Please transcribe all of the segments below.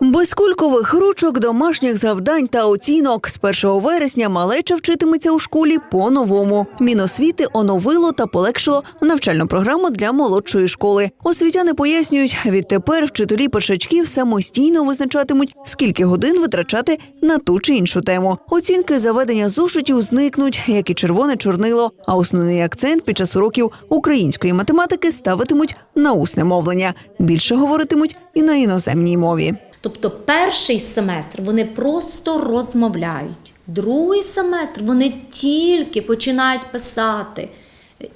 Без кулькових ручок, домашніх завдань та оцінок з 1 вересня малеча вчитиметься у школі по-новому. Міносвіти оновило та полегшило навчальну програму для молодшої школи. Освітяни пояснюють, відтепер вчителі першачків самостійно визначатимуть, скільки годин витрачати на ту чи іншу тему. Оцінки заведення зошитів зникнуть, як і червоне чорнило. А основний акцент під час уроків української математики ставитимуть на усне мовлення. Більше говоритимуть і на іноземній мові. Тобто перший семестр вони просто розмовляють. Другий семестр вони тільки починають писати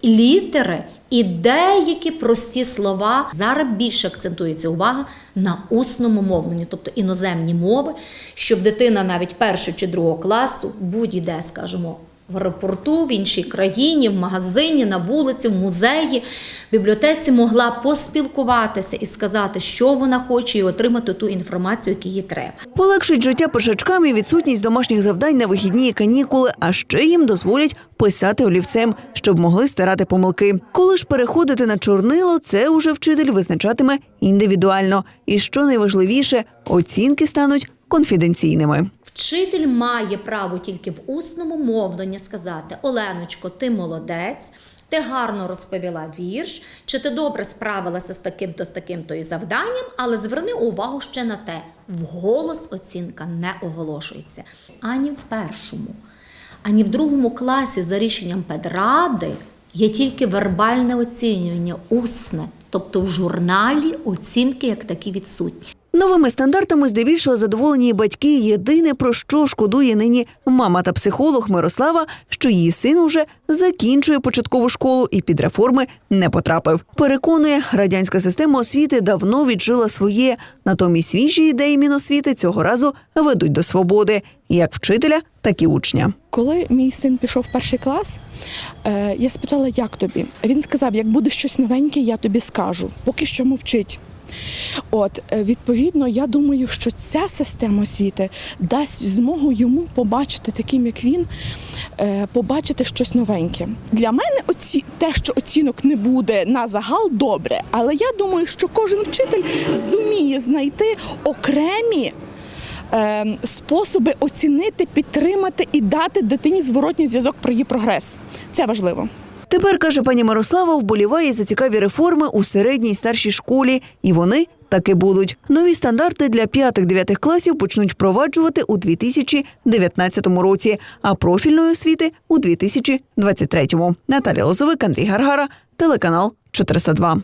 літери і деякі прості слова. Зараз більше акцентується увага на усному мовленні, тобто іноземні мови, щоб дитина навіть першого чи другого класу будь-де, скажімо, в аеропорту, в іншій країні, в магазині, на вулиці, в музеї, в бібліотеці могла поспілкуватися і сказати, що вона хоче, і отримати ту інформацію, яку їй треба. Полегшить життя першачкам і відсутність домашніх завдань на вихідні і канікули, а ще їм дозволять писати олівцем, щоб могли стирати помилки. Коли ж переходити на чорнило, це уже вчитель визначатиме індивідуально. І що найважливіше, оцінки стануть конфіденційними. Вчитель має право тільки в усному мовленні сказати: Оленочко, ти молодець. Ти гарно розповіла вірш, чи ти добре справилася з таким-то з таким-то і завданням, але зверни увагу ще на те, вголос оцінка не оголошується ані в першому, ані в другому класі за рішенням педради є тільки вербальне оцінювання, усне, тобто в журналі оцінки як такі відсутні. Новими стандартами здебільшого задоволені батьки. Єдине про що шкодує нині мама та психолог Мирослава, що її син уже закінчує початкову школу і під реформи не потрапив. Переконує, радянська система освіти давно віджила своє. Натомість свіжі ідеї Міносвіти цього разу ведуть до свободи як вчителя, так і учня. Коли мій син пішов в перший клас, е, я спитала, як тобі? Він сказав, як буде щось новеньке, я тобі скажу. Поки що мовчить. От, е, відповідно, я думаю, що ця система освіти дасть змогу йому побачити таким, як він, е, побачити щось новеньке. Для мене оці, те, що оцінок не буде на загал, добре. Але я думаю, що кожен вчитель зуміє знайти окремі е, способи оцінити, підтримати і дати дитині зворотній зв'язок про її прогрес. Це важливо. Тепер каже пані Мирослава, вболіває за цікаві реформи у середній і старшій школі, і вони таки будуть. Нові стандарти для 5-9 класів почнуть впроваджувати у 2019 році, а профільної освіти у 2023. Наталія Лозовик, Андрій Гаргара, телеканал 402.